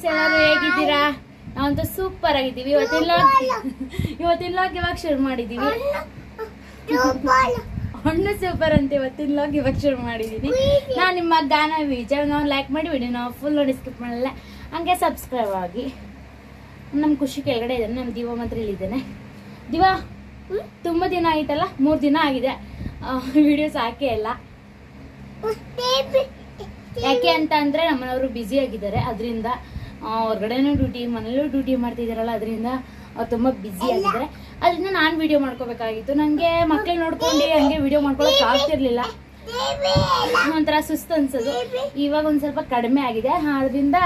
Friends ಎಲ್ಲರೂ ಹೇಗಿದ್ದೀರಾ? ನಾವಂತೂ ಸೂಪರ್ ಆಗಿದ್ದೀವಿ. ಇವತ್ತಿನ ಲಾಗ್ ಇವತ್ತಿನ ಲಾಗ್ ಇವಾಗ ಶುರು ಮಾಡಿದ್ದೀವಿ ಹಣ್ಣು ಸೂಪರ್ ಅಂತ ಇವತ್ತಿನ ಲಾಗ್ ಇವಾಗ ಶುರು ಮಾಡಿದ್ದೀನಿ ನಾನು ನಿಮ್ಮ ಗಾನ ವಿಚಾರ ನಾವು ಲೈಕ್ ಮಾಡಿ ವಿಡಿಯೋ ನಾವು ಫುಲ್ ನೋಡಿ ಸ್ಕಿಪ್ ಮಾಡಲ್ಲ. ಹಂಗೆ ಸಬ್ಸ್ಕ್ರೈಬ್ ಆಗಿ. ನಮ್ಮ ಖುಷಿ ಕೆಳಗಡೆ ಇದ್ದಾನೆ. ನಮ್ಮ ದಿವ ಮಾತ್ರ ಇಲ್ಲಿದ್ದೇನೆ ದಿವ ತುಂಬ ದಿನ ಆಯ್ತಲ್ಲ? ಮೂರು ದಿನ ಆಗಿದೆ. ವಿಡಿಯೋಸ್ ಹಾಕೇ ಇಲ್ಲ. ಯಾಕೆ ಅಂತ ಅಂದರೆ ನಮ್ಮನವರು ಬ್ಯುಸಿ ಆಗಿದ್ದಾರೆ. ಅದರಿಂದ ಹೊರಗಡೆನೂ ಡ್ಯೂಟಿ ಮನೇಲೂ ಡ್ಯೂಟಿ ಮಾಡ್ತಿದ್ದಾರಲ್ಲ ಅದರಿಂದ ಅವ್ರು ತುಂಬ ಬ್ಯುಸಿ ಆಗಿದ್ದಾರೆ. ಅದರಿಂದ ನಾನು ವಿಡಿಯೋ ಮಾಡ್ಕೋಬೇಕಾಗಿತ್ತು. ನನಗೆ ಮಕ್ಕಳು ನೋಡ್ಕೊಂಡು ಹಂಗೆ ವಿಡಿಯೋ ಮಾಡ್ಕೊಳಕ್ಕೆ ಆಗ್ತಿರ್ಲಿಲ್ಲ. ಒಂಥರ ಸುಸ್ತು ಅನ್ಸೋದು. ಇವಾಗ ಒಂದು ಸ್ವಲ್ಪ ಕಡಿಮೆ ಆಗಿದೆ. ಆದ್ರಿಂದ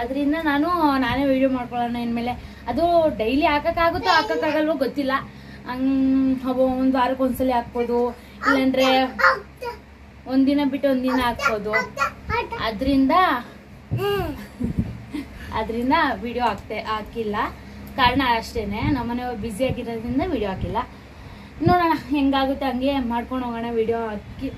ಅದರಿಂದ ನಾನು ನಾನೇ ವಿಡಿಯೋ ಮಾಡ್ಕೊಳ್ಳೋಣ ಇನ್ಮೇಲೆ. ಅದು ಡೈಲಿ ಹಾಕೋಕ್ಕಾಗುತ್ತೋ ಹಾಕೋಕ್ಕಾಗಲ್ವೋ ಗೊತ್ತಿಲ್ಲ. ಹಂಗೆ ಒಂದು ವಾರಕ್ಕೆ ಒಂದ್ಸಲಿ ಹಾಕ್ಬೋದು. ಇಲ್ಲಾಂದ್ರೆ ಒಂದಿನ ಬಿಟ್ಟು ಒಂದಿನ ಹಾಕ್ಬೋದು. ಅದರಿಂದ ಅದರಿಂದ ವಿಡಿಯೋ ಹಾಕ್ತೆ ಹಾಕಿಲ್ಲ. ಕಾರಣ ಅಷ್ಟೇನೆ. ನಮ್ಮನೆ ಬ್ಯುಸಿ ಆಗಿರೋದ್ರಿಂದ ವಿಡಿಯೋ ಹಾಕಿಲ್ಲ. ನೋಡೋಣ, ಹೆಂಗಾಗುತ್ತೆ ಹಂಗೆ ಮಾಡ್ಕೊಂಡು ಹೋಗೋಣ ವಿಡಿಯೋ ಹಾಕಿ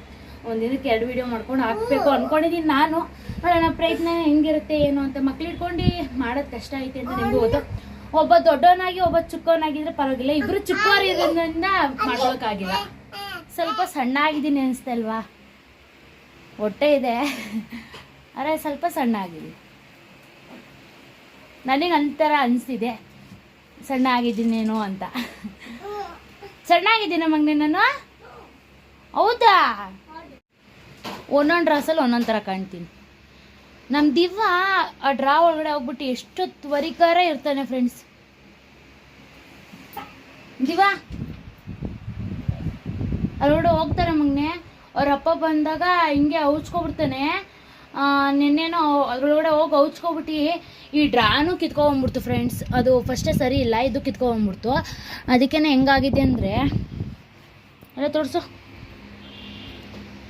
ಒಂದಿನಕ್ಕೆ ಎರಡು ವಿಡಿಯೋ ಮಾಡ್ಕೊಂಡು ಹಾಕ್ಬೇಕು ಅಂದ್ಕೊಂಡಿದ್ದೀನಿ ನಾನು. ನೋಡೋಣ, ಪ್ರಯತ್ನ ಹೆಂಗಿರುತ್ತೆ, ಏನು ಅಂತ ಮಕ್ಳು ಇಟ್ಕೊಂಡು ಮಾಡೋದು ಕಷ್ಟ ಐತೆ ಅಂತ ನಿಮ್ಗೆ ಗೊತ್ತು. ಒಬ್ಬ ದೊಡ್ಡವನಾಗಿ, ಒಬ್ಬ ಚಿಕ್ಕವನಾಗಿದ್ರೆ ಪರವಾಗಿಲ್ಲ. ಇಬ್ರು ಚಿಕ್ಕವರು ಇರೋದ್ರಿಂದ ಮಾಡ್ಕೊಳಕ್ಕಾಗಿಲ್ಲ. ಸ್ವಲ್ಪ ಸಣ್ಣ ಆಗಿದ್ದೀನಿ ಅನಿಸ್ತಲ್ವಾ ಹೊಟ್ಟೆ ಇದೆ. ಆದರೆ ಸ್ವಲ್ಪ ಸಣ್ಣ ಆಗಿದೆ ನನಗೆ ಅಂತರ ಅನಿಸ್ತಿದೆ ಸಣ್ಣ ಆಗಿದ್ದೀನೇನೋ ಅಂತ. ಸಣ್ಣ ಮಗನೇ ನಾನು? ಹೌದಾ? ಒಂದೊಂದು ಡ್ರಾಸಲ್ಲಿ ಒಂದೊಂದು ಥರ ಕಾಣ್ತೀನಿ. ನಮ್ಮ ದಿವ್ವ ಆ ಡ್ರಾ ಒಳಗಡೆ ಹೋಗ್ಬಿಟ್ಟು ಎಷ್ಟು ತ್ವರಿಕಾರ ಇರ್ತಾನೆ ಫ್ರೆಂಡ್ಸ್ ದಿವಾ ಅಲ್ಲಿ ಹೋಗ್ತಾರೆ ಮಗನೆ. ಅವ್ರ ಅಪ್ಪ ಬಂದಾಗ ಹಿಂಗೆ ಔಚ್ಕೊಬಿಡ್ತಾನೆ. ನಿನ್ನೇನೋ ಅದ್ರೊಳಗಡೆ ಹೋಗಿ ಹೌಚ್ಕೊಬಿಟ್ಟು ಈ ಡ್ರಾನು ಕಿತ್ಕೊಂಡ್ಬಿಡ್ತು ಫ್ರೆಂಡ್ಸ್ ಅದು ಫಸ್ಟೇ ಸರಿ ಇಲ್ಲ ಇದು ಕಿತ್ಕೊಂಡ್ಬಿಡ್ತು ಅದಕ್ಕೇ ಹೆಂಗಾಗಿದೆ ಅಂದರೆ ಅಲ್ಲ ತೋರಿಸು.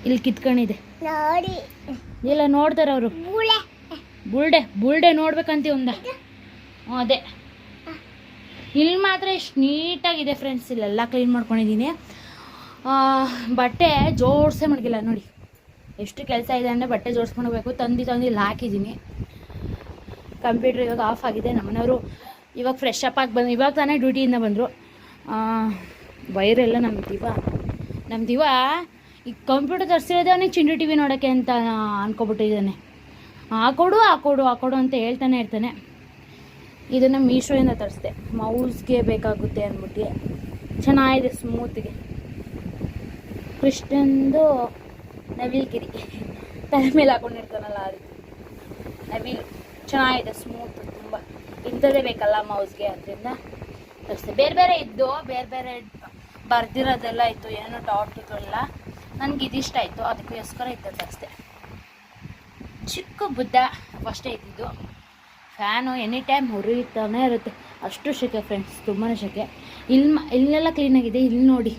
ಇಲ್ಲಿ ಕಿತ್ಕೊಂಡಿದೆ. ನೋಡಿ. ಇಲ್ಲ ನೋಡ್ತಾರೆ ಅವರು. ಬುಲ್ಡೆ ಬುಲ್ಡೆ ನೋಡ್ಬೇಕಂತ ಒಂದ. ಅದೇ. ಇಲ್ಲಿ ಮಾತ್ರ ಎಷ್ಟು ನೀಟಾಗಿದೆ ಫ್ರೆಂಡ್ಸ್ ಇಲ್ಲೆಲ್ಲ ಕ್ಲೀನ್ ಮಾಡ್ಕೊಂಡಿದ್ದೀನಿ ಬಟ್ಟೆ ಜೋಡಿಸೇ ಮಡಗಿಲ್ಲ ನೋಡಿ. ಎಷ್ಟು ಕೆಲಸ ಇದೆ ಅಂದರೆ ಬಟ್ಟೆ ಜೋಡಿಸ್ಕೊಂಡೋಗ್ಬೇಕು ತಂದು ತಂದು ಇಲ್ಲಿ ಹಾಕಿದ್ದೀನಿ. ಕಂಪ್ಯೂಟರ್ ಇವಾಗ ಆಫ್ ಆಗಿದೆ. ನಮ್ಮನೆಯವರು ಇವಾಗ ಫ್ರೆಶ್ ಅಪ್ ಆಗಿ ಬಂದು ಇವಾಗ ತಾನೇ ಡ್ಯೂಟಿಯಿಂದ ಬಂದರು. ವೈರೆಲ್ಲ ನಮ್ಮ ದಿವ ನಮ್ಮ ದಿವ ಈ ಕಂಪ್ಯೂಟರ್ ತರಿಸಿರೋದೇ ಅವನಿಗೆ ಚಿಂಡು ಟಿ ವಿ ನೋಡೋಕ್ಕೆ ಅಂತ ಅನ್ಕೊಬಿಟ್ಟಿದ್ದಾನೆ. ಹಾಕೊಡು ಹಾಕೊಡು ಹಾಕೊಡು ಅಂತ ಹೇಳ್ತಾನೆ ಇರ್ತಾನೆ. ಇದನ್ನು ಮೀಶೋಯಿಂದ ತರಿಸ್ದೆ. ಮೌಸ್ಗೆ ಬೇಕಾಗುತ್ತೆ ಅಂದ್ಬಿಟ್ಟು. ಚೆನ್ನಾಗಿದೆ ಸ್ಮೂತ್ಗೆ ಕೃಷ್ಣಂದು ನವಿಲ್ಗಿರಿ. ತಲೆ ಮೇಲೆ ಹಾಕೊಂಡಿರ್ತಾನಲ್ಲ ಆ ರೀತಿ ನವಿಲ್ ಚೆನ್ನಾಗಿದೆ ಸ್ಮೂತ್ ತುಂಬ. ಇಂಥದ್ದೇ ಬೇಕಲ್ಲ ಮೌಸ್ಗೆ, ಅದರಿಂದ ಬೇರೆ ಬೇರೆ ಇದ್ದು, ಬೇರೆ ಬೇರೆ ಬರ್ದಿರೋದೆಲ್ಲ ಇತ್ತು, ಏನೋ ಡಾಟ್ಗಳೆಲ್ಲ ನನಗೆ ಇದಿಷ್ಟ ಆಯಿತು, ಅದಕ್ಕೋಸ್ಕರ ಇದ್ದ ತರಿಸ್ದೆ ಚಿಕ್ಕ ಬುದ್ಧ ಅಷ್ಟೇ ಇದ್ದಿದ್ದು. ಫ್ಯಾನು ಎನಿ ಟೈಮ್ ಹುರಿತಾನೆ ಇರುತ್ತೆ. ಅಷ್ಟು ಶೆಕೆ ಫ್ರೆಂಡ್ಸ್ ತುಂಬಾ ಶೆಕೆ. ಇಲ್ಲಿ ಇಲ್ಲೆಲ್ಲ ಕ್ಲೀನಾಗಿದೆ ಇಲ್ಲಿ ನೋಡಿ.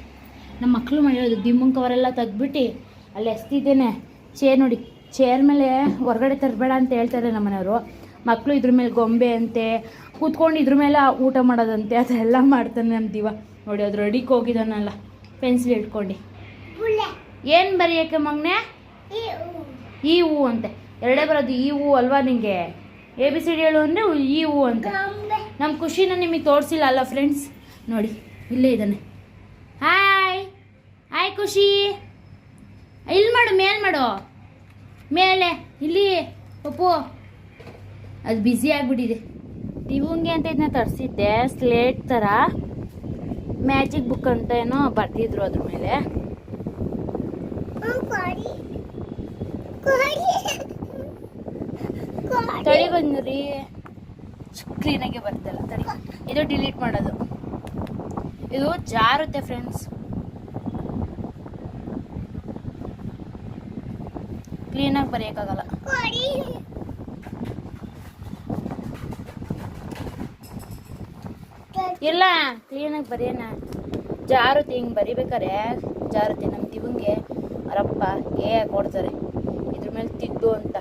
ನಮ್ಮ ಮಕ್ಕಳು ಮಾಡಿರೋದು ದಿಮ್ಮಂಕವರೆಲ್ಲ ತೆಗ್ದ್ಬಿಟ್ಟು ಅಲ್ಲಿ ಎಸ್ತಿದ್ದೇನೆ. ಚೇರ್ ನೋಡಿ ಚೇರ್ ಮೇಲೆ ಹೊರಗಡೆ ತರಬೇಡ ಅಂತ ಹೇಳ್ತಾರೆ ನಮ್ಮ ಮನೆಯವರು ಮಕ್ಕಳು ಇದ್ರ ಮೇಲೆ ಗೊಂಬೆ ಅಂತೆ ಕೂತ್ಕೊಂಡು ಇದ್ರ ಮೇಲೆ ಊಟ ಮಾಡೋದಂತೆ ಅದೆಲ್ಲ ಮಾಡ್ತಾನೆ ನಮ್ಮ ದಿವ. ನೋಡಿ ಅದು ರೆಡಿಗೆ ಹೋಗಿದ್ದಾನಲ್ಲ. ಪೆನ್ಸಿಲ್ ಇಟ್ಕೊಂಡು ಏನು ಬರೆಯೋಕೆ ಮಗ್ನೆ? ಈ ಹೂ ಅಂತೆ. ಎರಡೇ ಬರೋದು ಈ ಹೂ ಅಲ್ವಾ ನಿಂಗೆ? ಎ ಬಿ ಸಿ ಡಿ ಹೇಳು ಅಂದರೆ ಈ ಹೂ ಅಂತ. ನಮ್ಮ ಖುಷಿನ ನಿಮಗೆ ತೋರಿಸಿಲ್ಲ ಅಲ್ಲ ಫ್ರೆಂಡ್ಸ್ ನೋಡಿ ಇಲ್ಲೇ ಇದ್ದಾನೆ. ಹಾಯ್ ಹಾಯ್ ಖುಷಿ. ಇಲ್ಲಿ ಮಾಡು ಮೇಲೆ ಮಾಡು. ಮೇಲೆ ಇಲ್ಲಿ ಪಪ್ಪು ಅದು ಬ್ಯುಸಿ ಆಗಿಬಿಟ್ಟಿದೆ. ದಿವಂಗೆ ಅಂತ ಇದನ್ನ ತರಿಸಿದ್ದೆ ಸ್ಲೇಟ್ ಥರ ಮ್ಯಾಜಿಕ್ ಬುಕ್ ಅಂತ ಏನೋ ಬರ್ತಿದ್ರು ಅದ್ರ ಮೇಲೆ. ತಳಿ ಕೊಡಿ. ಕೊಡಿ. ತಡಿ ಬಂದ್ರಿ ಕ್ಲೀನಾಗೆ ಬರ್ತಲ್ಲ ತಡಿ. ಇದು ಡಿಲೀಟ್ ಮಾಡೋದು. ಇದು ಜಾರುತ್ತೆ ಫ್ರೆಂಡ್ಸ್ ಕ್ಲೀನಾಗಿ ಬರೆಯೋಕ್ಕಾಗಲ್ಲ. ಇಲ್ಲ ಕ್ಲೀನಾಗಿ ಬರೆಯೋಣ. ಜಾರುತಿ ಹಿಂಗೆ ಬರಿಬೇಕಾರೆ, ಜಾರುತಿ ನಮ್ಮ ದಿವಂಗೆ ರಪ್ಪ ಏ ಹಾಕೊಡ್ತಾರೆ ಇದ್ರ ಮೇಲೆ ತಿದ್ದು ಅಂತ.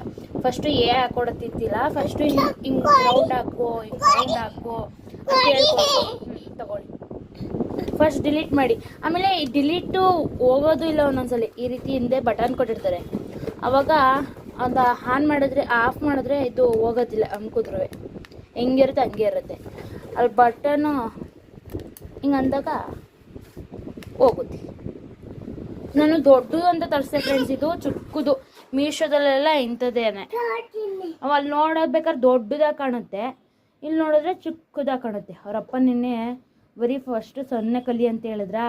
ಫಸ್ಟು ಏ ಹಾಕೊಡತಿತ್ತಿಲ್ಲ ಫಸ್ಟು ಹಿಂಗೆ ಹಿಂಗೆ ರೌಂಡ್ ಹಾಕೋ, ಹಿಂಗೆ ರೌಂಡ್ ಹಾಕೋ ಅಂತ ತಗೊಳ್ಳಿ. ಫಸ್ಟ್ ಡಿಲೀಟ್ ಮಾಡಿ. ಆಮೇಲೆ ಡಿಲೀಟು ಹೋಗೋದು ಇಲ್ಲ ಒಂದೊಂದ್ಸಲಿ, ಈ ರೀತಿ ಹಿಂದೆ ಬಟನ್ ಕೊಟ್ಟಿರ್ತಾರೆ. ಅವಾಗ ಅದು ಆನ್ ಮಾಡಿದ್ರೆ ಆಫ್ ಮಾಡಿದ್ರೆ ಇದು ಹೋಗೋದಿಲ್ಲ ಅಂಕುದ್ರು ಹೆಂಗಿರುತ್ತೆ, ಹಂಗೆ ಇರುತ್ತೆ. ಅಲ್ಲಿ ಬಟನು ಹಿಂಗೆ ಅಂದಾಗ ಹೋಗುತ್ತೆ. ನಾನು ದೊಡ್ಡದು ಅಂತ ತರಿಸಿದೆ ಫ್ರೆಂಡ್ಸ್ ಇದು ಚಿಕ್ಕದು. ಮೀಶೋದಲ್ಲೆಲ್ಲ ಇಂಥದ್ದೇನೆ. ಅಲ್ಲಿ ನೋಡಬೇಕಾದ್ರೆ ದೊಡ್ಡದಾಗಿ ಕಾಣುತ್ತೆ. ಇಲ್ಲಿ ನೋಡಿದ್ರೆ ಚಿಕ್ಕದಾಗಿ ಕಾಣುತ್ತೆ. ಅವರಪ್ಪ ನಿನ್ನೆ ಬರೀ ಫಸ್ಟ್ ಸೊನ್ನೆ ಕಲಿ ಅಂತ ಹೇಳಿದ್ರ?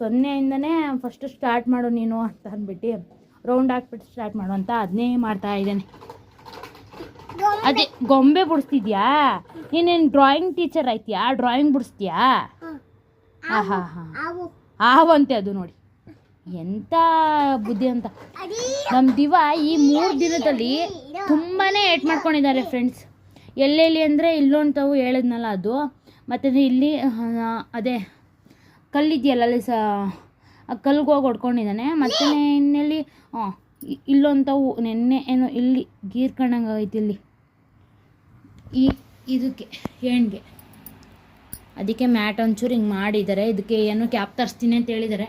ಸೊನ್ನೆಯಿಂದನೇ ಫಸ್ಟ್ ಸ್ಟಾರ್ಟ್ ಮಾಡು ನೀನು ಅಂತ ಅಂದ್ಬಿಟ್ಟು. ರೌಂಡ್ ಹಾಕ್ಬಿಟ್ಟು ಸ್ಟಾರ್ಟ್ ಮಾಡುವಂತ ಅದನ್ನೇ ಮಾಡ್ತಾ ಇದ್ದೇನೆ. ಅದೇ ಗೊಂಬೆ ಬಿಡಿಸ್ತಿದ್ಯಾ? ನೀನೇನು ಡ್ರಾಯಿಂಗ್ ಟೀಚರ್ ಆಯ್ತೀಯಾ? ಡ್ರಾಯಿಂಗ್ ಬಿಡಿಸ್ತೀಯಾ? ಆಹಾ ಹಾಂ ಆವಂತೆ ಅದು ನೋಡಿ. ಎಂಥ ಬುದ್ಧಿ ಅಂತ. ನಮ್ಮ ದಿವ ಈ ಮೂರು ದಿನದಲ್ಲಿ ತುಂಬಾ ಏಟ್ ಮಾಡ್ಕೊಂಡಿದ್ದಾರೆ ಫ್ರೆಂಡ್ಸ್ ಎಲ್ಲೆಲ್ಲಿ ಅಂದರೆ ಇಲ್ಲೊಂತವು ಹೇಳಿದ್ನಲ್ಲ ಅದು. ಮತ್ತು ಇಲ್ಲಿ ಅದೇ ಕಲ್ಲಿದೆಯಲ್ಲ ಅಲ್ಲಿ ಸ ಆ ಕಲ್ಗೆ ಹೋಗಿ ಹೊಡ್ಕೊಂಡಿದ್ದಾನೆ. ಮತ್ತೆ ಇನ್ನೆಲ್ಲಿ ಹಾಂ ಇಲ್ಲೊಂತವು ನೆನ್ನೆ ಏನು ಇಲ್ಲಿ ಗೀರ್ಕೊಂಡಂಗೆ ಆಗೈತೆ ಇಲ್ಲಿ. ಈ, ಇದಕ್ಕೆ ಹೆಣ್ಗೆ ಅದಕ್ಕೆ ಮ್ಯಾಟ್ ಒಂಚೂರು ಹಿಂಗೆ ಮಾಡಿದ್ದಾರೆ. ಇದಕ್ಕೆ ಏನು ಕ್ಯಾಪ್ ತರಿಸ್ತೀನಿ ಅಂತ ಹೇಳಿದ್ದಾರೆ.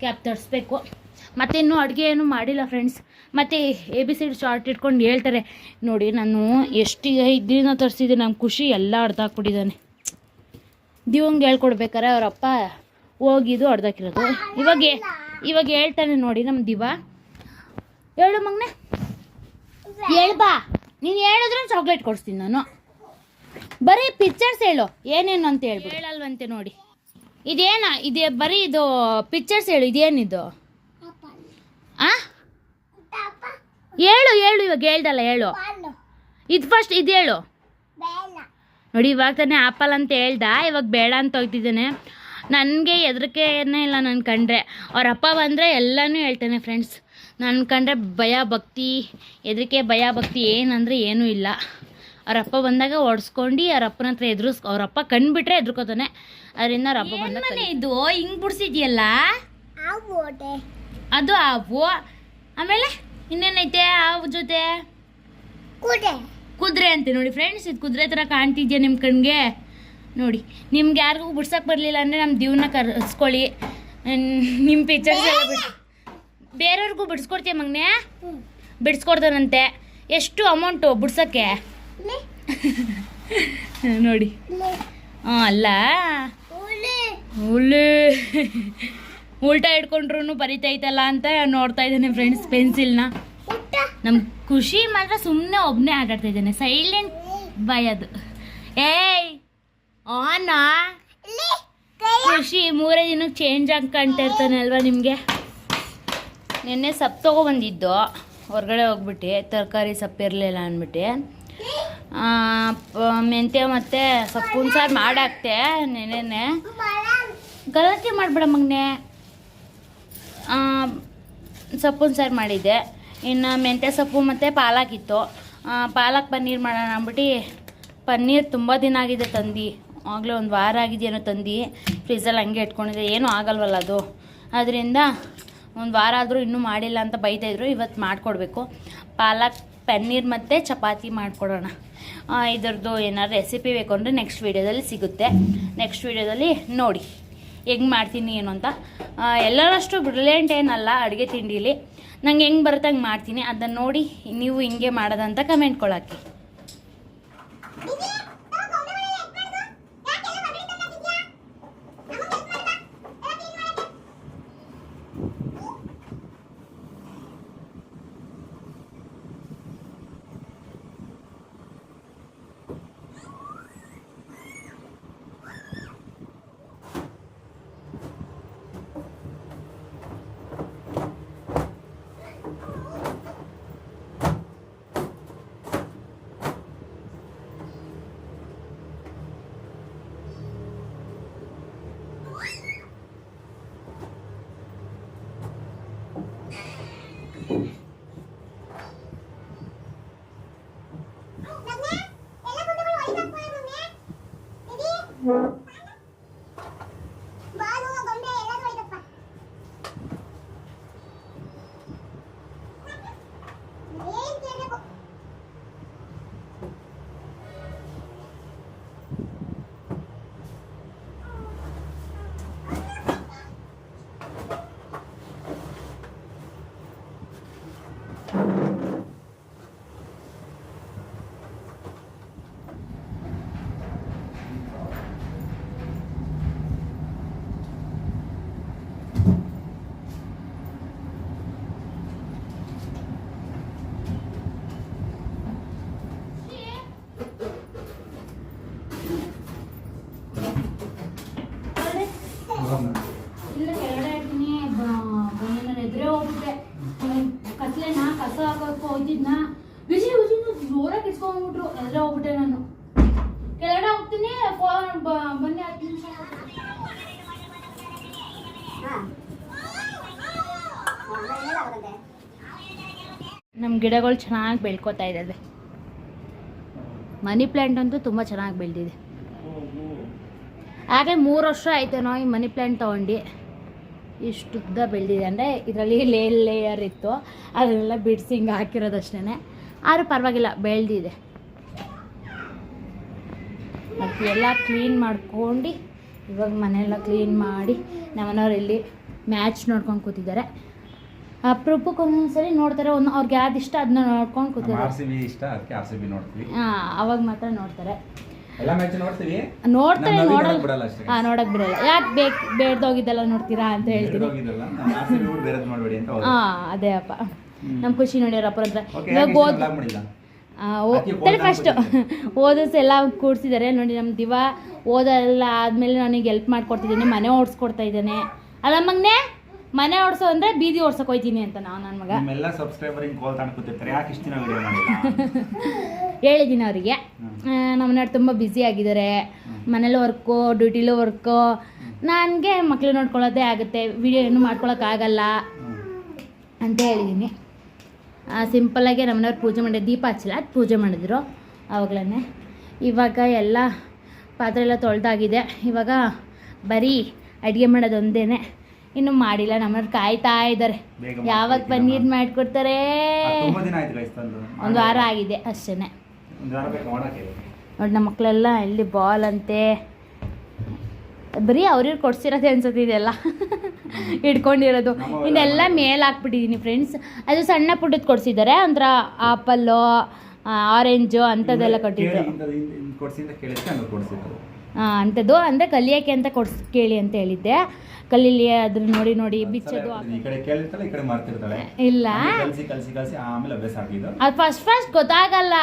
ಕ್ಯಾಪ್ ತರಿಸ್ಬೇಕು. ಮತ್ತು ಇನ್ನೂ ಅಡುಗೆ ಏನು ಮಾಡಿಲ್ಲ ಫ್ರೆಂಡ್ಸ್ ಮತ್ತು ಎ ಬಿ ಸಿ ಶಾರ್ಟ್ ಇಟ್ಕೊಂಡು ಹೇಳ್ತಾರೆ. ನೋಡಿ, ನಾನು ಎಷ್ಟು ಇದ್ರಿಂದ ದಿನ ತರಿಸಿದ್ದೆ ನಮ್ಮ ಖುಷಿ ಎಲ್ಲ ಅರ್ಧ ಹಾಕ್ಬಿಟ್ಟಿದ್ದಾನೆ ದಿವಂಗೆ ಹೇಳ್ಕೊಡ್ಬೇಕಾರೆ ಅವರಪ್ಪ ಹೋಗಿದ್ದು ಹೊಡೆದಾಕಿರೋದು ಇವಾಗ ಇವಾಗ ಹೇಳ್ತಾನೆ ನೋಡಿ ನಮ್ಮ ದಿವ. ಹೇಳು ಮಗ್ನೆ. ಹೇಳ್ಬಾ. ನೀನು ಹೇಳಿದ್ರೆ ಚಾಕ್ಲೇಟ್ ಕೊಡಿಸ್ತೀನಿ ನಾನು. ಬರೀ ಪಿಕ್ಚರ್ಸ್ ಹೇಳು. ಏನೇನು ಅಂತ ಹೇಳ್ಬಿಡು. ಹೇಳಲ್ವಂತೆ ನೋಡಿ. ಇದೇನ? ಇದೇ ಬರೀ ಇದು ಪಿಕ್ಚರ್ಸ್ ಹೇಳು. ಇದೇನಿದು? ಆ? ಹೇಳು ಹೇಳು ಇವಾಗ. ಹೇಳ್ದಲ್ಲ ಹೇಳು. ಇದು ಫಸ್ಟ್ ಇದು ಹೇಳು. ನೋಡಿ ಇವಾಗ ತಾನೇ ಆಪಲ್ ಅಂತ ಹೇಳ್ದ. ಇವಾಗ ಬೇಡ ಅಂತ ಹೋಗ್ತಿದ್ದಾನೆ. ನನಗೆ ಹೆದರಿಕೆನೇ ಇಲ್ಲ ನಾನು ಕಂಡ್ರೆ. ಅವ್ರ ಅಪ್ಪ ಬಂದರೆ ಎಲ್ಲನೂ ಹೇಳ್ತಾನೆ ಫ್ರೆಂಡ್ಸ್ ನನ್ನ ಕಂಡ್ರೆ ಭಯ ಭಕ್ತಿ ಹೆದರಿಕೆ ಭಯ ಭಕ್ತಿ ಏನಂದರೆ ಏನೂ ಇಲ್ಲ. ಅವ್ರ ಅಪ್ಪ ಬಂದಾಗ ಓಡಿಸ್ಕೊಂಡು ಅವ್ರ ಅಪ್ಪನ ಹತ್ರ ಎದುರಿಸ್ ಅವ್ರ ಅಪ್ಪ ಕಂಡುಬಿಟ್ರೆ ಎದ್ರುಕೋತಾನೆ ಅದರಿಂದ ಅವ್ರ ಅಪ್ಪ ಬಂದ ಇದು? ಹಿಂಗೆ ಬಿಡ್ಸಿದ್ಯಲ್ಲ? ಅದು ಹಾವು. ಆಮೇಲೆ ಇನ್ನೇನೈತೆ ಹಾವು ಜೊತೆ? ಕುದುರೆ. ಅಂತೆ ನೋಡಿ ಫ್ರೆಂಡ್ಸ್ ಇದು ಕುದುರೆ ಥರ ಕಾಣ್ತಿದ್ಯಾ ನಿಮ್ಮ ಕಣ್ಗೆ? ನೋಡಿ, ನಿಮ್ಗೆ ಯಾರಿಗೂ ಬಿಡ್ಸಕ್ಕೆ ಬರಲಿಲ್ಲ ಅಂದರೆ ನಮ್ಮ ದೇವ್ನ ಕರೆಸ್ಕೊಳ್ಳಿ. ನಿಮ್ಮ ಪಿಕ್ಚರ್ಸ್ ಬೇರೆಯವ್ರಿಗೂ ಬಿಡಿಸ್ಕೊಡ್ತೀಯ ಮಗ್ನೆ? ಬಿಡಿಸ್ಕೊಡ್ತಾನಂತೆ. ಎಷ್ಟು ಅಮೌಂಟು ಬಿಡ್ಸೋಕ್ಕೆ? ನೋಡಿ. ಹಾಂ ಅಲ್ಲ? ಹುಲ್ಲು. ಉಲ್ಟಾ ಹಿಡ್ಕೊಂಡ್ರು ಬರಿತೈತಲ್ಲ ಅಂತ ನೋಡ್ತಾ ಇದ್ದಾನೆ ಫ್ರೆಂಡ್ಸ್ ಪೆನ್ಸಿಲ್ನ ನಮ್ಮ ಖುಷಿ ಮಾತ್ರ ಸುಮ್ಮನೆ ಒಬ್ಬನೇ ಆಟಾಡ್ತಾ ಇದ್ದಾನೆ. ಸೈಲೆಂಟ್ ಬಾಯ್ ಅದು ಏಯ್ ಆನಾ ಇಲ್ಲಿ ಕೈ ಖುಷಿ, ಮೂರೇ ದಿನಕ್ಕೆ ಚೇಂಜ್ ಆಗಿ ಕಾಣ್ತಾ ಅಲ್ವಾ ನಿಮಗೆ? ನಿನ್ನೆ ಸೊಪ್ಪು ತೊಗೊಬಂದಿದ್ದು, ಹೊರಗಡೆ ಹೋಗ್ಬಿಟ್ಟು, ತರಕಾರಿ ಸೊಪ್ಪು ಇರಲಿಲ್ಲ ಅಂದ್ಬಿಟ್ಟು. ಮೆಂತ್ಯ ಮತ್ತು ಸೊಪ್ಪಿನ ಸಾರು ಮಾಡಾಕ್ತೆ ನೆನೆನೆ. ಗಲಾಟೆ ಮಾಡಬೇಡ ಮಗನೆ. ಸೊಪ್ಪಿನ ಸಾರು ಮಾಡಿದ್ದೆ. ಇನ್ನು ಮೆಂತ್ಯ ಸೊಪ್ಪು ಮತ್ತು ಪಾಲಾಕಿತ್ತು ಪಾಲಕ್ ಪನ್ನೀರ್ ಮಾಡೋಣ ಅಂದ್ಬಿಟ್ಟು, ಪನ್ನೀರ್ ತುಂಬ ದಿನ ಆಗಿದೆ ತಂದು. ಆಗಲೇ ಒಂದು ವಾರ ಆಗಿದೆಯೇನೋ ತಂದು ಫ್ರಿಜ್ಜಲ್ಲಿ ಹಂಗೆ ಇಟ್ಕೊಂಡಿದ್ದೆ ಏನೂ ಆಗಲ್ವಲ್ಲ ಅದು. ಅದರಿಂದ ಒಂದು ವಾರ ಆದರೂ ಇನ್ನೂ ಮಾಡಿಲ್ಲ ಅಂತ ಬೈತಾಯಿದ್ರು ಇವತ್ತು ಮಾಡಿಕೊಡ್ಬೇಕು. ಪಾಲಕ್, ಪನ್ನೀರ್ ಮತ್ತು ಚಪಾತಿ ಮಾಡಿಕೊಡೋಣ. ಇದರದ್ದು ಏನಾದ್ರು ರೆಸಿಪಿ ಬೇಕು ಅಂದರೆ ನೆಕ್ಸ್ಟ್ ವೀಡಿಯೋದಲ್ಲಿ ಸಿಗುತ್ತೆ. ನೆಕ್ಸ್ಟ್ ವೀಡಿಯೋದಲ್ಲಿ ನೋಡಿ, ಹೆಂಗೆ ಮಾಡ್ತೀನಿ ಏನು ಅಂತ. ಎಲ್ಲರಷ್ಟು ಬ್ರಿಲಿಯಂಟ್ ಏನಲ್ಲ ಅಡುಗೆ ತಿಂಡೀಲಿ. ನಂಗೆ ಹೆಂಗೆ ಬರುತ್ತೆ ಹಂಗೆ ಮಾಡ್ತೀನಿ. ಅದನ್ನು ನೋಡಿ ನೀವು ಹಿಂಗೆ ಮಾಡೋದಂತ ಕಮೆಂಟ್ ಕೊಡಾಕಿ ಗಿಡಗಳು ಚೆನ್ನಾಗಿ ಬೆಳ್ಕೊತಾ ಇದ್ದಾವೆ. ಮನಿ ಪ್ಲ್ಯಾಂಟ್ ಅಂತೂ ತುಂಬ ಚೆನ್ನಾಗಿ ಬೆಳೆದಿದೆ. ಹಾಗೆ ಮೂರು ವರ್ಷ ಆಯ್ತೇನೋ ಈ ಮನಿ ಪ್ಲ್ಯಾಂಟ್ ತೊಗೊಂಡು. ಇಷ್ಟು ಉದ್ದ ಬೆಳೆದಿದೆ ಅಂದರೆ ಇದರಲ್ಲಿ ಲೇ ಲೇಯರ್ ಇತ್ತು. ಅದನ್ನೆಲ್ಲ ಬಿಡಿಸಿ ಹಿಂಗೆ ಹಾಕಿರೋದಷ್ಟೇ ಆದರೂ ಪರವಾಗಿಲ್ಲ, ಬೆಳೆದಿದೆ. ಮತ್ತು ಎಲ್ಲ ಕ್ಲೀನ್ ಮಾಡ್ಕೊಂಡು ಇವಾಗ ಮನೆಯೆಲ್ಲ ಕ್ಲೀನ್ ಮಾಡಿ ನಮ್ಮನವ್ರು ಇಲ್ಲಿ ಮ್ಯಾಚ್ ನೋಡ್ಕೊಂಡು ಕೂತಿದ್ದಾರೆ. ಅಪರೂಪಕ್ಕೆ ಒಂದೊಂದ್ಸರಿ ನೋಡ್ತಾರೆ ಒಂದು ಅವ್ರಿಗೆ ಯಾವ್ದು ಇಷ್ಟ ಅದನ್ನ ನೋಡ್ಕೊಂಡು ಆರ್ ಕೂತಿದ್ದಾರೆ. ಸಿ ಬಿ ಇಷ್ಟ ಅದಕ್ಕೆ ಆರ್ ಸಿ ಬಿ ನೋಡ್ತೀವಿ. ಹಾಂ ಅವಾಗ ಮಾತ್ರ ನೋಡ್ತಾರೆ. ಎಲ್ಲ ಮ್ಯಾಚ್ ನೋಡ್ತೀವಿ. ನೋಡ್ತಾರೆ ನಮ್ ನೋಡಲ್ಲ ನೋಡಕ್ ಬಿಡಲ್ಲ ಅಷ್ಟೇ. ಹಾಂ ನೋಡಕ್ ಬಿಡಲ್ಲ. ಯಾಕೆ ಬೇಕು ಬೇಡ್ದೋಗಿದ್ದೆಲ್ಲ ನೋಡ್ತೀರಾ ಅಂತ ಹೇಳ್ತೀನಿ. ಹೋಗಿದ್ದಲ್ಲ ಆರ್ ಸಿ ಬಿ ಬಿಟ್ಟು ಬೇರೆದ್ ಮಾಡಬೇಡಿ ಅಂತ. ಹಾಂ ಅದೇ ಅಪ್ಪ. ನಮ್ಮ ಖುಷಿ ನೋಡ್ಯಾರ ಹತ್ರ. Okay, ಇವಾಗ ಓದ್ ಮಾಡಿಲ್ಲ ಅದಕ್ಕೆ ತಲೆ phone ಫಸ್ಟು ಓದಸ್ ಎಲ್ಲ ಕೂಡ್ಸಿದ್ದಾರೆ. ನೋಡಿ ನಮ್ಮ ದಿವ ಓದೆಲ್ಲ ಆದಮೇಲೆ ನನಗೆ ಹೆಲ್ಪ್ ಮಾಡ್ಕೊಡ್ತಿದ್ದೀನಿ ಮನೆ ಓಡಿಸ್ಕೊಡ್ತಾ ಇದ್ದಾನೆ. ಅಲ್ಲ ಮಗನೇ? ಮನೆ ಓಡಿಸೋ ಅಂದ್ರೆ ಬೀದಿ ಓಡಿಸಕ್ ಹೋಯ್ತೀನಿ ಅಂತ ನಾವು ನನ್ನ ಮಗ. ನಿಮ್ಮೆಲ್ಲ ಸಬ್ಸ್ಕ್ರೈಬರ್ ಹಿಂಗ್ ಕಾಲ್ ತಗೊಂಡ್ ಕೂತಿರ್ತಾರೆ. ಯಾಕೆ ಇಷ್ಟ ದಿನ ವಿಡಿಯೋ ಮಾಡಿಲ್ಲ? ಹೇಳಿದ್ದೀನಿ ಅವರಿಗೆ. ನಮ್ಮನೆಯವ್ರು ತುಂಬ ಬ್ಯುಸಿ ಆಗಿದ್ದಾರೆ. ಮನೇಲಿ ವರ್ಕು ಡ್ಯೂಟಿಲೂ ವರ್ಕು ನನಗೆ ಮಕ್ಕಳು ನೋಡ್ಕೊಳ್ಳೋದೇ ಆಗುತ್ತೆ. ವಿಡಿಯೋ ಏನು ಮಾಡ್ಕೊಳಕ್ಕಾಗಲ್ಲ ಅಂತ ಹೇಳಿದ್ದೀನಿ ಸಿಂಪಲ್ಲಾಗಿ ನಮ್ಮನೆಯವ್ರು ಪೂಜೆ ಮಾಡಿ ದೀಪ ಹಚ್ಚಿಲ್ಲ. ಅದು ಪೂಜೆ ಮಾಡಿದ್ರು ಅವಾಗಲೇ ಇವಾಗ ಎಲ್ಲ ಪಾತ್ರೆ ಎಲ್ಲ ತೊಳೆದಾಗಿದೆ. ಇವಾಗ ಬರೀ ಅಡುಗೆ ಮಾಡೋದೊಂದೇ ಇನ್ನೂ ಮಾಡಿಲ್ಲ ನಮ್ಮನ್ನ ಕಾಯ್ತಾ ಇದ್ದಾರೆ. ಯಾವಾಗ? ಪನ್ನೀರ್ ಮಾಡ್ಕೊಡ್ತಾರೆ? ಒಂದು ವಾರ ಆಗಿದೆ ಅಷ್ಟೇನೆ. ನೋಡಿ ನಮ್ಮ ಮಕ್ಕಳೆಲ್ಲ ಇಲ್ಲಿ ಬಾಲ್ ಅಂತೆ. ಬರೀ ಅವ್ರಿಗೆ ಕೊಡ್ಸಿರೋದೇ ಅನ್ಸುತ್ತೆ ಇದೆಲ್ಲ. ಇಟ್ಕೊಂಡಿರೋದು ಇನ್ನೆಲ್ಲ ಮೇಲೆ ಹಾಕ್ಬಿಟ್ಟಿದ್ದೀನಿ ಫ್ರೆಂಡ್ಸ್ ಅದು ಸಣ್ಣ ಪುಟ್ಟದ್ದು ಕೊಡ್ಸಿದ್ದಾರೆ ಒಂಥರ ಆಪಲ್ಲು ಆರೆಂಜು ಅಂಥದ್ದೆಲ್ಲ ಕೊಟ್ಟಿದ್ದು. ಅಂಥದ್ದು. ಅಂದರೆ ಕಲಿಯೋಕ್ಕೆ ಅಂತ ಕೊಡ್ಸ್ ಕೇಳಿ ಅಂತ ಹೇಳಿದ್ದೆ. ಕಲೀಲಿ ಅದ್ರ ನೋಡಿ ನೋಡಿ ಬಿಚ್ಚೋದು ಈ ಕಡೆ ಕೇಳಿರ್ತಾಳೆ ಈ ಕಡೆ ಮಾಡ್ತಿರ್ತಾಳೆ. ಇಲ್ಲ. ಕಲ್ಸಿ ಕಲ್ಸಿ ಕಲ್ಸಿ ಆಮೇಲೆ ಅಭ್ಯಾಸ ಆಗಿದ್ದು ಅದು ಫಸ್ಟ್ ಫಸ್ಟ್ ಗೊತ್ತಾಗಲ್ಲ.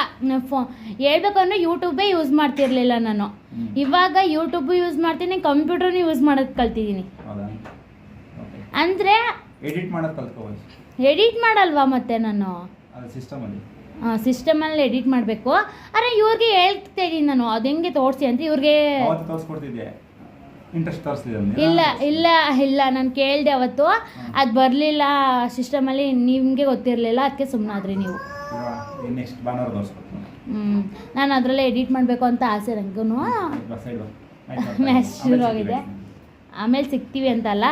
ಫೋ ಹೇಳ್ಬೇಕಂದ್ರೆ ಯೂಟ್ಯೂಬೇ ಯೂಸ್ ಮಾಡ್ತಿರ್ಲಿಲ್ಲ ನಾನು. ಇವಾಗ ಯೂಟ್ಯೂಬ್ ಯೂಸ್ ಮಾಡ್ತೀನಿ ಕಂಪ್ಯೂಟರ್ನು ಯೂಸ್ ಮಾಡೋದು ಕಲ್ತಿದ್ದೀನಿ. ಅಂದರೆ ಎಡಿಟ್ ಮಾಡೋದು ಕಲ್ತ್ಕೋಬೋದು ಎಡಿಟ್ ಮಾಡಲ್ವಾ ಮತ್ತೆ ನಾನು? ಸಿಸ್ಟಮಲ್ಲಿ ಸಿಸ್ಟಮಲ್ಲಿ ಎಡಿಟ್ ಮಾಡಬೇಕು. ಅರೆ ಇವ್ರಿಗೆ ಹೇಳ್ತಾ ಇದ್ದೀನಿ ನಾನು. ಅದು ಹೆಂಗೆ ತೋರಿಸಿ ಅಂತ ಇವ್ರಿಗೆ ತೋರಿಸ್ಕೊಡ್ತಿದ್ದೆ. ಇಲ್ಲ ಇಲ್ಲ ಇಲ್ಲ. ನಾನು ಕೇಳಿದೆ ಅವತ್ತು. ಅದು ಬರಲಿಲ್ಲ ಸಿಸ್ಟಮಲ್ಲಿ ನಿಮಗೆ ಗೊತ್ತಿರಲಿಲ್ಲ. ಅದಕ್ಕೆ ಸುಮ್ಮನಾದ್ರಿ ನೀವು. ಹ್ಞೂ ನಾನು. ಅದರಲ್ಲೇ ಎಡಿಟ್ ಮಾಡಬೇಕು ಅಂತ ಆಸೆ ನನಗೂ ಮ್ಯಾಚ್ ಶುರು ಆಗಿದೆ ಸಿಗ್ತೀವಿ. ಆಮೇಲೆ ಸಿಗ್ತೀವಿ ಅಂತಲ್ಲ.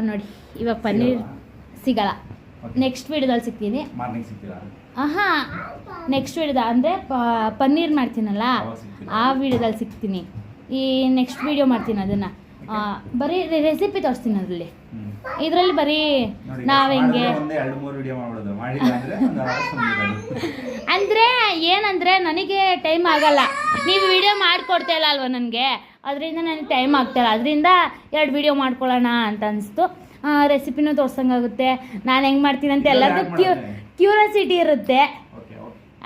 ನೋಡಿ. ಇವಾಗ ಪನ್ನೀರ್ ಸಿಗಲ್ಲ. ನೆಕ್ಸ್ಟ್ ವೀಡಿಯೋದಲ್ಲಿ ಸಿಗ್ತೀನಿ. ಆಹಾ ನೆಕ್ಸ್ಟ್ ವಿಡಿಯೋದ ಅಂದರೆ ಪನ್ನೀರ್ ಮಾಡ್ತೀನಲ್ಲ? ಆ ವಿಡಿಯೋದಲ್ಲಿ ಸಿಗ್ತೀನಿ. ಈ ನೆಕ್ಸ್ಟ್ ವಿಡಿಯೋ ಮಾಡ್ತೀನಿ ಅದನ್ನು. ಬರೀ ರೆಸಿಪಿ ತೋರಿಸ್ತೀನಿ ಅದರಲ್ಲಿ. ಇದರಲ್ಲಿ ಬರೀ ನಾವು ಹೆಂಗೆ ಅಂದ್ರೆ ಏನಂದರೆ ನನಗೆ ಟೈಮ್ ಆಗಲ್ಲ. ನೀವು ವಿಡಿಯೋ ಮಾಡಿಕೊಡ್ತಾ ಇಲ್ಲ ಅಲ್ವಾ ನನಗೆ? ಅದರಿಂದ ನನಗೆ ಟೈಮ್ ಆಗ್ತಾಯಿಲ್ಲ ಅದರಿಂದ ಎರಡು ವಿಡಿಯೋ ಮಾಡ್ಕೊಳ್ಳೋಣ ಅಂತ ಅನಿಸ್ತು. ರೆಸಿಪಿನೂ ತೋರ್ಸಂಗಾಗುತ್ತೆ. ನಾನು ಹೆಂಗೆ ಮಾಡ್ತೀನಿ ಅಂತ ಇದೆಲ್ಲ ಕ್ಯೂರಿಯಾಸಿಟಿ ಇರುತ್ತೆ.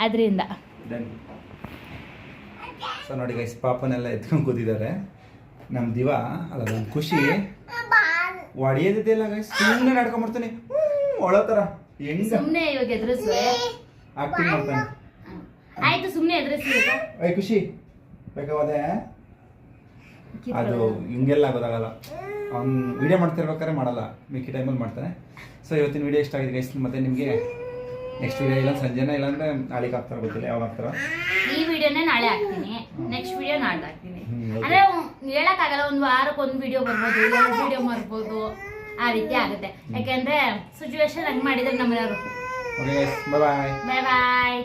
ಅದರಿಂದ ಸೊ ನೋಡಿ ಗೈಸ್ ಪಾಪನೆಲ್ಲ ಎತ್ಕೊಂಡು ಕೂತಿದ್ದಾರೆ. ನಮ್ಮ ದಿವ ಅಲ್ಲ ನಮ್ಮ ಖುಷಿ. ಒಡೆಯೋದಿದೆಯಲ್ಲ ಗೈಸ್ ಸುಮ್ಮನೆ ನಡ್ಕೊಂಬರ್ತಾನೆ. ಒಳ ಥರ ಹೆಂಗ? ಸುಮ್ಮನೆ ಇವಾಗ ಎದುರಿಸು ಆಕ್ಟಿಂಗ್ ಮಾಡ್ತಾನೆ. ಆಯ್ತು ಸುಮ್ಮನೆ ಎದುರಿಸಿ ಐ ಖುಷಿ. ಬೇಕಾವದೆ ಅದು ಹಿಂಗೆಲ್ಲ ಗೊತ್ತಾಗಲ್ಲ ಅವ್ನು ವಿಡಿಯೋ ಮಾಡ್ತಿರ್ಬೇಕಾದ್ರೆ ಮಾಡಲ್ಲ. ಮಿಕ್ಕಿ ಟೈಮಲ್ಲಿ ಮಾಡ್ತಾನೆ. ಸೊ ಇವತ್ತಿನ ವಿಡಿಯೋ ಇಷ್ಟ ಆಗಿದೆ ಗೈಸ್ ಮತ್ತೆ ನಿಮಗೆ ನೆಕ್ಸ್ಟ್ ವಿಡಿಯೋ ಇಲ್ಲ ಸಂಜೆನೇ ಇಲ್ಲ ಅಂದ್ರೆ ನಾಳೆಗೆ ಹಾಕ್ತಾರ ಗೊತ್ತಿಲ್ಲ ಯಾವಾಗ ಹಾಕ್ತಾರ? ಈ ವಿಡಿಯೋನೇ ನಾಳೆ ಹಾಕ್ತೀನಿ. ನೆಕ್ಸ್ಟ್ ವಿಡಿಯೋ ನಾಳೆ ಹಾಕ್ತೀನಿ. ಅಂದ್ರೆ ಹೇಳಕ್ ಅಂದ್ರೆ ಹೇಳಕ್ಕಾಗಲ್ಲ ಒಂದು ವಾರಕ್ಕೆ ಒಂದು ವಿಡಿಯೋ ಬರ್ಬೋದು ಎರಡು ವಿಡಿಯೋ ಬರ್ಬೋದು ಆ ರೀತಿ ಆಗುತ್ತೆ. ಯಾಕೆಂದ್ರೆ ಸಿಚುವೇಶನ್ ಹಂಗೆ ಮಾಡಿದ್ರೆ ನಮ್ಮ ಬಾಯ್ ಬಾಯ್ ಬಾಯ್